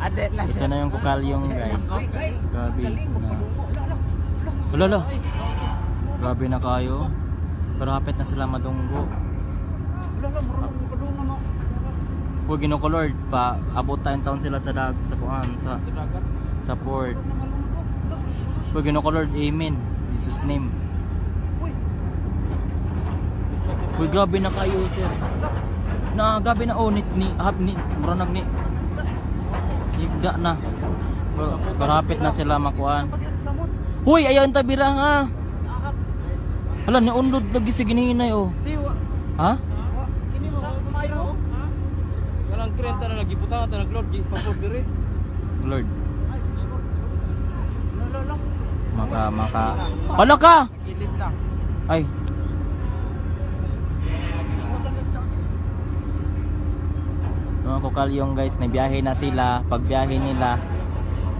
Ito na yung kukalyong guys. Grabe na. La. Grabe na kayo. Pero hapit na sila madunggo. Huwag ginukulord pa. Abot tayong taon sila sa dag sa kuan sa sa port. Huwag ginukulord. Amen. Jesus name. Uy, grabe na kayo, sir. Na, grabe na oh, ni, ni, hap, ni, muranag ni. Higda na. Hapit na sila makuan. Huy, ayaw yung tabira nga. Hala, ni unlod lagi si gininay oh. Ha? Kanang krenta na nagiputa ta naglord gi papor dire. Lord. Maka, maka. Hala ka! Ay. Mga kokalyong guys, nabiyahe na sila. Pagbiyahe nila,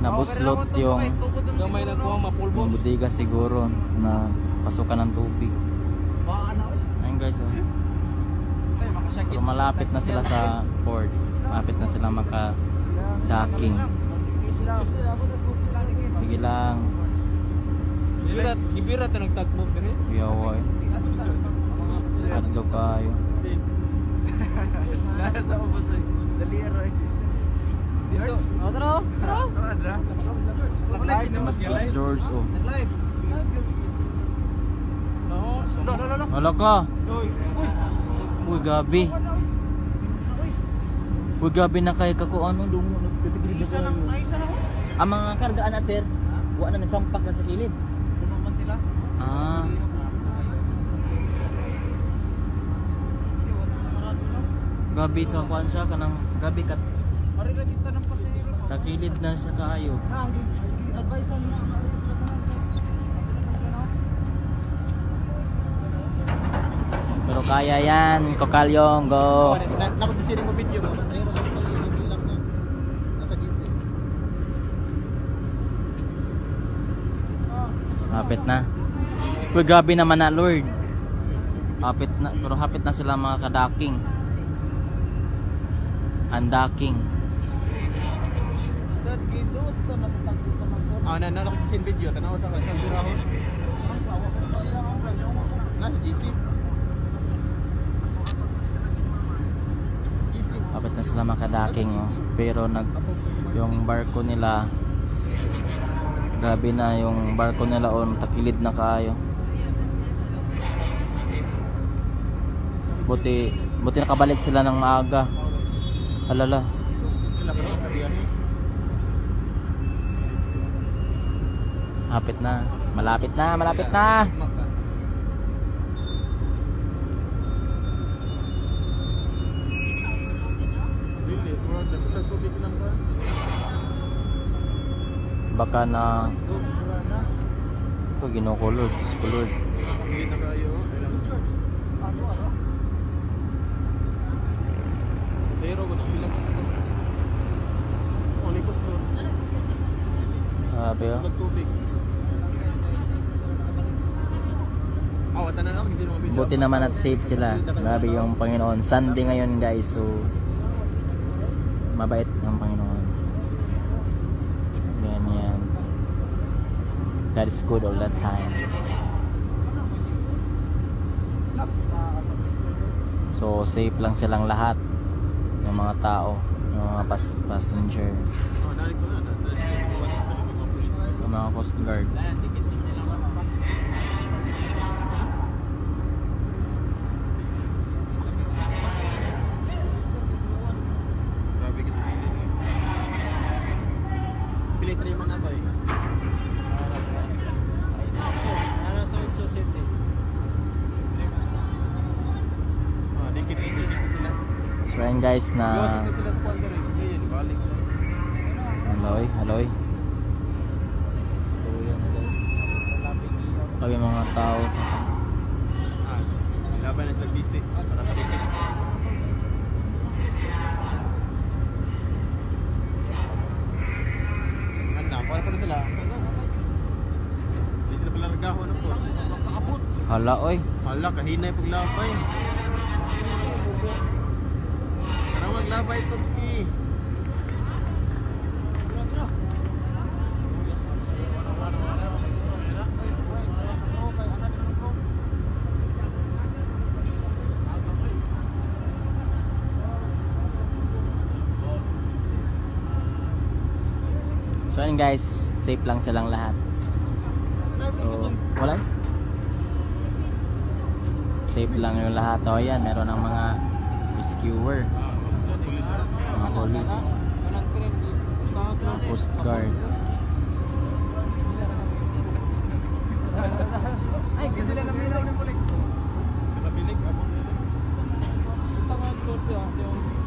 nabuslot yung, yung budiga siguro na pasukan ng tubig. Ayun guys, oh. Pero malapit na sila sa port. Malapit na sila maka-docking. Sige lang. Gibirat, gibirat na nagtagmo dire. Yawa eh. Adlo kayo. Nasa ubos Daliro ay. Dito. Otro, otro. Nag-live live. George, oh. Nag-live. No, lo, lo, lo. Wala ka. Uy, Uy, gabi. Uy, gabi na kay kako ano na Isa lang, isa lang. Ang mga kargaan na sir, wa na nasampak na sa kilid. Puno man sila. Ah, gabi to kuan siya kanang gabi kat Mari lagi tanong pasahero. takilid na siya kaayo. Advice na. Pero kaya yan, kokalyong, go. Nakapisirin mo video mo. Pasahero lang pala yung bilang na. Nasa gising. Hapit na. Uy, grabe naman na, Lord. Hapit na, pero hapit na sila mga kadaking. Undaking. Ah, na na nakapisirin video. Tanaw sa kasi ang birahon. Nasa GC. GC. Hapit na sila mga kadaking, oh. Pero nag, yung barko nila, grabe na yung barko nila on, takilid na kaayo. Buti, buti nakabalik sila ng maaga. Alala. Hapit na. Malapit na, malapit na. Baka na, ko ginukulod, Lord. Hindi na kayo. Ilang Ano, ano? Zero, ko bilang. Oh, lipos bro. Sabi oh. Sa tubig. Ah, wata na lang. Kasi mga video. Buti naman at safe sila. Grabe yung Panginoon. Sunday ngayon guys, so mabait yung Panginoon. Yan yan. God is good all the time. So safe lang silang lahat. Yung mga tao, yung mga pas- passengers, Oh, na. Mga yung mga coast guard. Grabe kita pili. Pili tayo man na ba eh? Ara sa utso safety. Ah. So yan guys na Dito sila Kami mga tao sa Ah, laban at nagbisi. Para kadikit. Ano, para pa na sila. Hindi sila pala nagkahon ng po. Nakakapot. Hala oy. Hala, kahinay paglabay. Tara maglabay, Totski. ayun guys. Safe lang silang lahat. So, oh, wala? Safe lang yung lahat. O oh, yan meron ng mga rescuer. Mga police. Mga coast guard. Ay kasi lang namin na ulit Kita bilik, abot nila. Ang tanga, Lord,